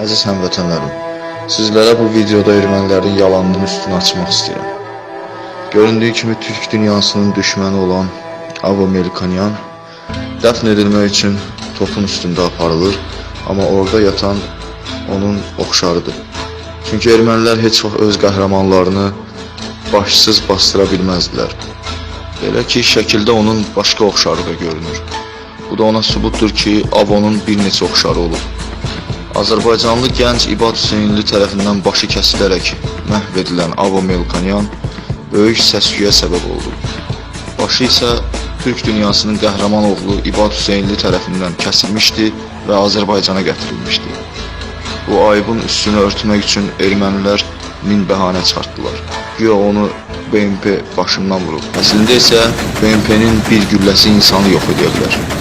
Əziz həmvətənlərim, sizlərə bu videoda ermənilərin yalanının üstünü açmaq istəyirəm. Göründüyü kimi Türk dünyasının düşməni olan Avo Melkonyan dəfn edilmək üçün topun üstündə aparılır, amma orada yatan onun oxşarıdır. Çünki ermənilər heç vaxt öz qəhrəmanlarını başsız bastıra bilməzdilər. Belə ki, şəkildə onun başqa oxşarı da görünür. Bu da ona sübutdur ki, Avonun bir neçə oxşarı olub. Azərbaycanlı gənc İbad Hüseynli tərəfindən başı kəsilərək məhv edilən Avo Melkonyan böyük səs-küyə səbəb oldu. Başı isə Türk dünyasının qəhrəman oğlu İbad Hüseynli tərəfindən kəsilmişdi və Azərbaycana gətirilmişdi. Bu ayıbın üstünü örtmək üçün ermənilər min bəhanə çıxartdılar. Güya onu BMP başından vurub. Əslində isə BMP-nin bir gülləsi insanı yox edə bilər.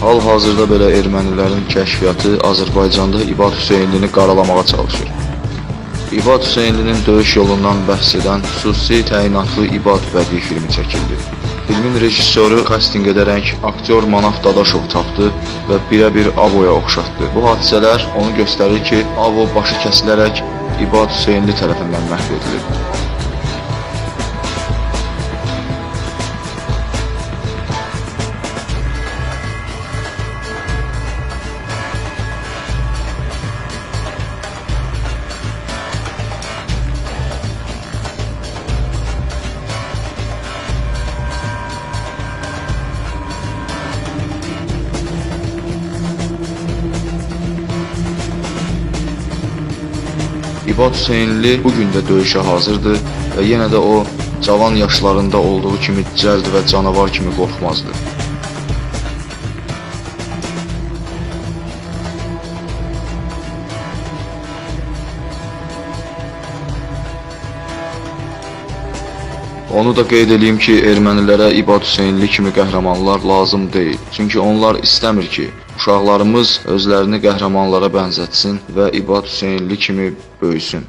Hal-hazırda belə ermənilərin kəşfiyyatı Azərbaycanda İbad Hüseynlini qaralamağa çalışır. İbad Hüseynlinin döyüş yolundan bəhs edən xüsusi təyinatlı İbad bədii filmi çəkildi. Filmin rejissoru kastinq edərək aktyor Manaf Dadaşov tapdı və birə-bir Avoya oxşatdı. Bu hadisələr onu göstərir ki, Avo başı kəsilərək İbad Hüseynli tərəfindən məhv edilib. İbad Hüseynli bugün də döyüşə hazırdır və yenə də o cavan yaşlarında olduğu kimi cəld və canavar kimi qorxmazdı. Onu da qeyd edeyim ki, ermənilərə İbad Hüseynli kimi qəhrəmanlar lazım deyil. Çünki onlar istəmir ki, uşaqlarımız özlərini qəhrəmanlara bənzətsin və İbad Hüseynli kimi böyüsün.